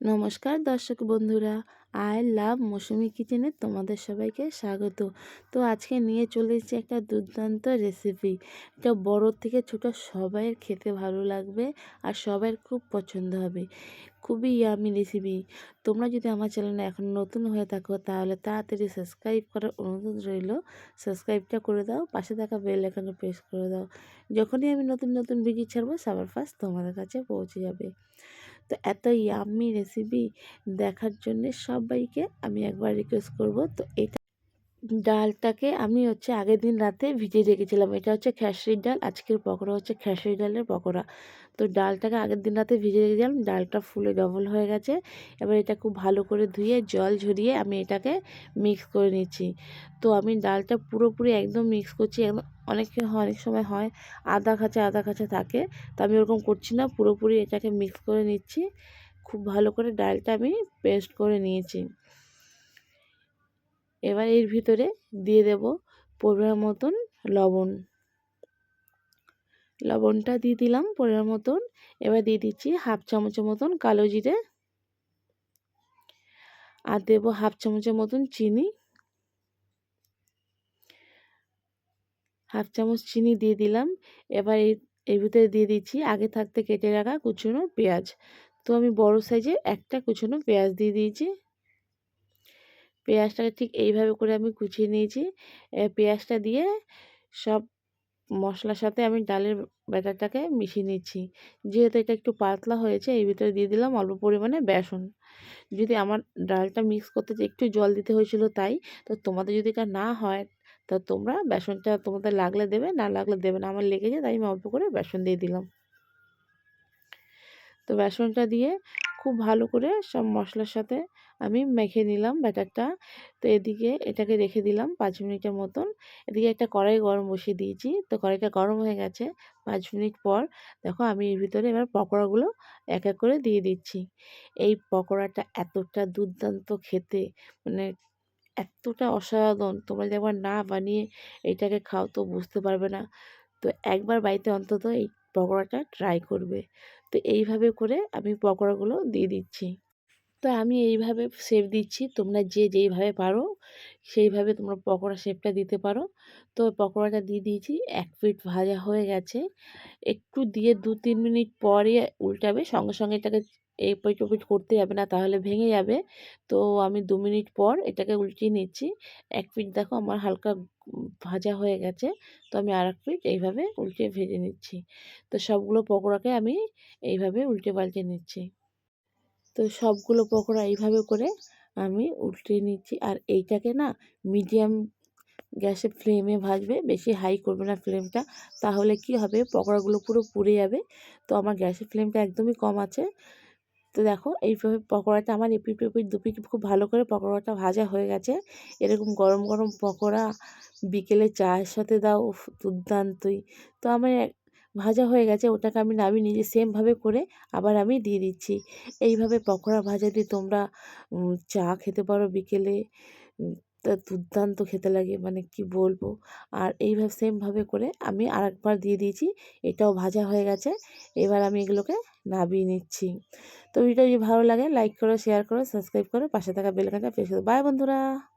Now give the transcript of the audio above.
নমস্কার দর্শক বন্ধুরা, আই লাভ মৌসুমি কিচেনে তোমাদের সবাইকে স্বাগত। তো আজকে নিয়ে চলে এসেছি একটা দুর্দান্ত রেসিপি এটা বড় থেকে ছোট সবাইয়ের খেতে ভালো লাগবে আর সবাইয়ের খুব পছন্দ হবে। খুবই ইয়ামি রেসিপি তোমরা যদি আমার চ্যানেলে এখন নতুন হয়ে থাকো, তাহলে তাড়াতাড়ি সাবস্ক্রাইব করার অনুরোধ রইল। সাবস্ক্রাইবটা করে দাও, পাশে থাকা বেল আইকনে প্রেস করে দাও। যখনই আমি নতুন নতুন ভিডিও ছাড়বো, সবার ফার্স্ট তোমাদের কাছে পৌঁছে যাবে। তো এত ইয়াম্মি রেসিপি দেখার জন্যে সবাইকে আমি একবার রিকোয়েস্ট করব। তো এটা ডালটাকে আমি হচ্ছে আগের দিন রাতে ভিজিয়ে রেখেছিলাম। এটা হচ্ছে খেসরির ডাল, আজকের পকোড়া হচ্ছে খেসরি ডালের পকোড়া। তো ডালটাকে আগের দিন রাতে ভিজিয়ে রেখেছিলাম, ডালটা ফুলে ডবল হয়ে গেছে। এবার এটা খুব ভালো করে ধুয়ে, জল ঝরিয়ে আমি এটাকে মিক্স করে নিচ্ছি। তো আমি ডালটা পুরোপুরি একদম মিক্স করছি। একদম অনেক অনেক সময় হয় আদা খাঁচা আদা খাঁচা থাকে। তো আমি ওরকম করছি না, পুরোপুরি এটাকে মিক্স করে নিচ্ছি। খুব ভালো করে ডালটা আমি পেস্ট করে নিয়েছি। এবার এর ভিতরে দিয়ে দেব পরিমাণ মতন লবণ। লবণটা দিয়ে দিলাম পরিমাণ মতন। এবার দিয়ে দিচ্ছি হাফ চামচের মতন কালো জিরে। আর দেব হাফ চামচের মতন চিনি। হাফ চামচ চিনি দিয়ে দিলাম। এবার এর ভিতরে দিয়ে দিচ্ছি আগে থাকতে কেটে রাখা কুচুনো পেঁয়াজ। তো আমি বড় সাইজে একটা কুচুনো পেঁয়াজ দিয়ে দিয়েছি। পেঁয়াজটাকে ঠিক এইভাবে করে আমি কুচিয়ে নিয়েছি। পেঁয়াজটা দিয়ে সব মশলার সাথে আমি ডালের ব্যাটারটাকে মিশিয়ে নিচ্ছি। যেহেতু এটা একটু পাতলা হয়েছে এই ভিতরে দিয়ে দিলাম অল্প পরিমাণে বেসন। যদি আমার ডালটা মিক্স করতে একটু জল দিতে হয়েছিল তাই, তো তোমাদের যদি এটা না হয়, তা তোমরা বেসনটা তোমাদের লাগলে দেবে, না লাগলে দেবে না। আমার লেগেছে তাই আমি অল্প করে বেসন দিয়ে দিলাম। তো বেসনটা দিয়ে খুব ভালো করে সব মশলার সাথে আমি মেখে নিলাম ব্যাটারটা। তো এদিকে এটাকে রেখে দিলাম পাঁচ মিনিটের মতন। এদিকে একটা কড়াই গরম বসিয়ে দিয়েছি। তো কড়াইটা গরম হয়ে গেছে পাঁচ মিনিট পর। দেখো আমি এর ভিতরে এবার পকোড়াগুলো এক এক করে দিয়ে দিচ্ছি। এই পকোড়াটা এতটা দুর্দান্ত খেতে মানে এতটা অসাধারণ। তোমরা যদি একবার না বানিয়ে এটাকে খাও তো বুঝতে পারবে না। তো একবার বাড়িতে অন্তত এই পকোড়াটা ট্রাই করবে। তো এইভাবে করে আমি পকোড়াগুলো দিয়ে দিচ্ছি। তো আমি এইভাবে শেপ দিচ্ছি। তোমরা যে যেইভাবে পারো, সেইভাবে তোমরা পকোড়া শেপটা দিতে পারো। তো পকোড়াটা দিয়ে দিয়েছি, এক ফিট ভাজা হয়ে গেছে। একটু দিয়ে দু তিন মিনিট পরে উল্টাবে, সঙ্গে সঙ্গে এটাকে এই ওপিঠ করতে যাবে না, তাহলে ভেঙে যাবে। তো আমি দু মিনিট পর এটাকে উল্টিয়ে নিচ্ছি। এক পিঠ দেখো আমার হালকা ভাজা হয়ে গেছে, তো আমি আর এক পিঠ এইভাবে উল্টে ভেজে নিচ্ছি। তো সবগুলো পকোড়াকে আমি এইভাবে উল্টে পাল্টে নিচ্ছি। তো সবগুলো পকোড়া এইভাবে করে আমি উল্টে নিচ্ছি। আর এইটাকে না মিডিয়াম গ্যাসে ফ্লেমে ভাজবে, বেশি হাই করবে না ফ্লেমটা, তাহলে কি হবে? পকোড়াগুলো পুরো পুড়ে যাবে। তো আমার গ্যাসের ফ্লেমটা একদমই কম আছে। তো দেখো, এইভাবে পকোড়াটা আমার এপিট এপিট দুপিট খুব ভালো করে পকোড়াটা ভাজা হয়ে গেছে। এরকম গরম গরম পকোড়া বিকেলে চায়ের সাথে দাও দুর্দান্তই। তো আমার ভাজা হয়ে গেছে, ওটাকে আমি নামিয়ে নিজে সেমভাবে করে আবার আমি দিয়ে দিচ্ছি। এইভাবে পকোড়া ভাজা দিয়ে তোমরা চা খেতে পারো বিকেলে দুর্দান্ত খেতে লাগে মানে কি বলব? আর এইভাবে সেমভাবে করে আমি আর একবার দিয়ে দিয়েছি, এটাও ভাজা হয়ে গেছে, এবার আমি এগুলোকে নাবিয়ে নিচ্ছি। তো ভিডিও যদি ভালো লাগে লাইক করো শেয়ার করো সাবস্ক্রাইব করো, পাশে থাকা বেলকাটা করো। বাই বন্ধুরা!